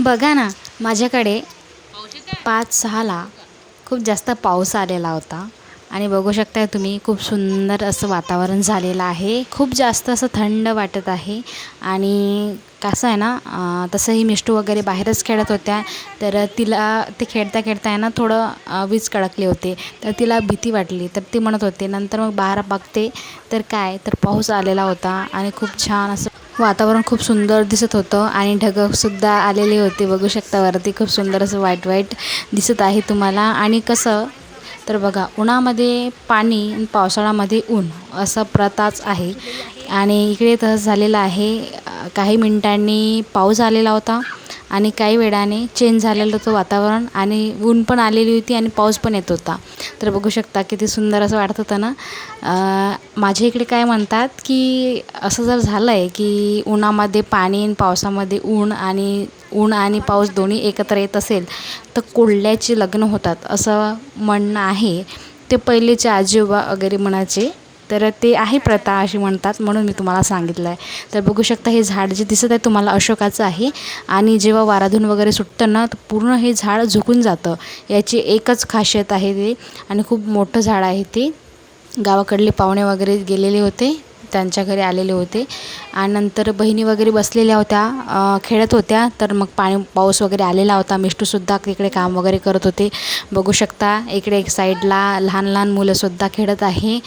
बघा ना माझ्याकडे पाच सहाला खूप जास्त पाऊस आलेला होता. आणि बघू शकताय तुम्ही खूप सुंदर असं वातावरण झालेलं आहे. खूप जास्त असं थंड वाटत आहे. आणि कसं आहे ना तसंही मिष्टू वगैरे बाहेरच खेळत होत्या. तर तिला ते खेळता खेळता आहे ना थोडं वीज कडकली होते. तर तिला भीती वाटली. तर ती म्हणत होते नंतर मग बाहेर बघते तर काय? तर पाऊस आलेला होता आणि खूप छान असं वातावरण खूप सुंदर दिसत होतं आणि ढगंसुद्धा आलेले होते. बघू शकता वरती खूप सुंदर असं वाईट वाईट दिसत आहे तुम्हाला. आणि कसं तर बघा उन्हामध्ये पाणी आणि पावसाळ्यामध्ये ऊन असं प्रताच आहे. आणि इकडे तसं झालेलं आहे काही मिनिटांनी पाऊस आलेला होता. आणि काही वेळाने चेंज झालेलं होतं वातावरण आणि ऊन पण आलेली होती आणि पाऊस पण येत होता. तर बघू शकता किती सुंदर असं वाटत होतं ना. माझ्या इकडे काय म्हणतात की असं जर झालं आहे की उन्हामध्ये पाणी आणि पावसामध्ये ऊन आणि ऊन आणि पाऊस दोन्ही एकत्र येत असेल तर कोल्ह्याचे लग्न होतात असं म्हणणं आहे. ते पहिलेचे आजोबा वगैरे म्हणायचे. तर ते आहे प्रथा अशी म्हणतात म्हणून मी तुम्हाला सांगितलं आहे तर बघू शकता हे झाड जे दिसत आहे तुम्हाला अशोकाचं आहे. आणि जेव्हा वाराधून वगैरे सुटतं ना तर पूर्ण हे झाड झुकून जातं. याची एकच खासियत आहे ते. आणि खूप मोठं झाड आहे ते. गावाकडले पाहुणे वगैरे गेलेले होते. त्यांच्या घरी आलेले होते. आणि नंतर बहिणी वगैरे बसलेल्या होत्या खेळत होत्या. तर मग पाणी पाऊस वगैरे आलेला होता. मिष्टूसुद्धा तिकडे काम वगैरे करत होते. बघू शकता इकडे एक साईडला लहान लहान मुलंसुद्धा खेळत आहे.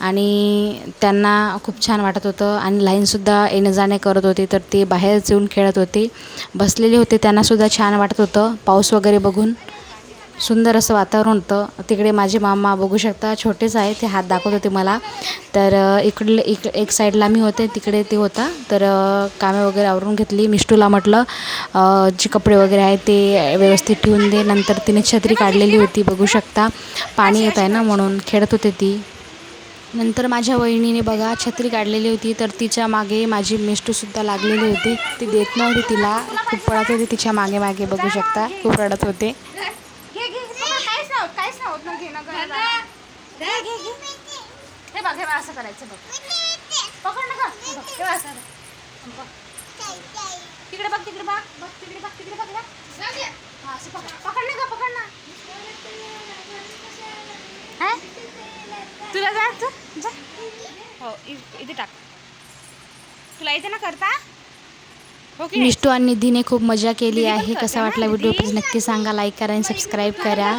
आणि त्यांना खूप छान वाटत होतं. आणि लाईनसुद्धा येणं जाणे करत होते. तर ते बाहेरच येऊन खेळत होते. बसलेले होते त्यांनासुद्धा छान वाटत होतं. पाऊस वगैरे बघून. सुंदर असं वातावरण होतं. तिकडे माझे मामा बघू शकता छोटेच आहे ते हात दाखवत होते मला. तर इकडले इक एक साईडला मी होते तिकडे ते होता. तर कामे वगैरे आवरून घेतली. मिष्टूला म्हटलं जे कपडे वगैरे आहे ते व्यवस्थित ठेवून दे. नंतर तिने छत्री काढलेली होती बघू शकता. पाणी येत आहे ना म्हणून खेळत होते ती. नंतर माझ्या वहिनीने बघा छत्री काढलेली होती. तर तिच्यामागे माझी मिष्टूसुद्धा लागलेली होती. ती देत नव्हती तिला. खूप पडत होती तिच्यामागे मागे बघू शकता. खूप रडत होते. नाही होत काहीच नाही होत ना घे ना घे ना. घे, घे, घे. हे बघ हे बघ असं करायचं बघ पकड ना. हे बघ, हे बघ असं बघ. तिकडे बघ तिकडे बघ बघ तिकडे बघ तिकडे बघ ना. हा, असं पकड पकड ना गं, पकड ना हा? तुला जा तू जा हो इ- इथे टाक तुला इथे ना करता हो की नाही? मिष्टू आणि निधीने खूप मजा केली आहे कसा वाटला व्हिडिओ? प्लीज नक्की सांगा लाईक करा आणि सबस्क्राईब करा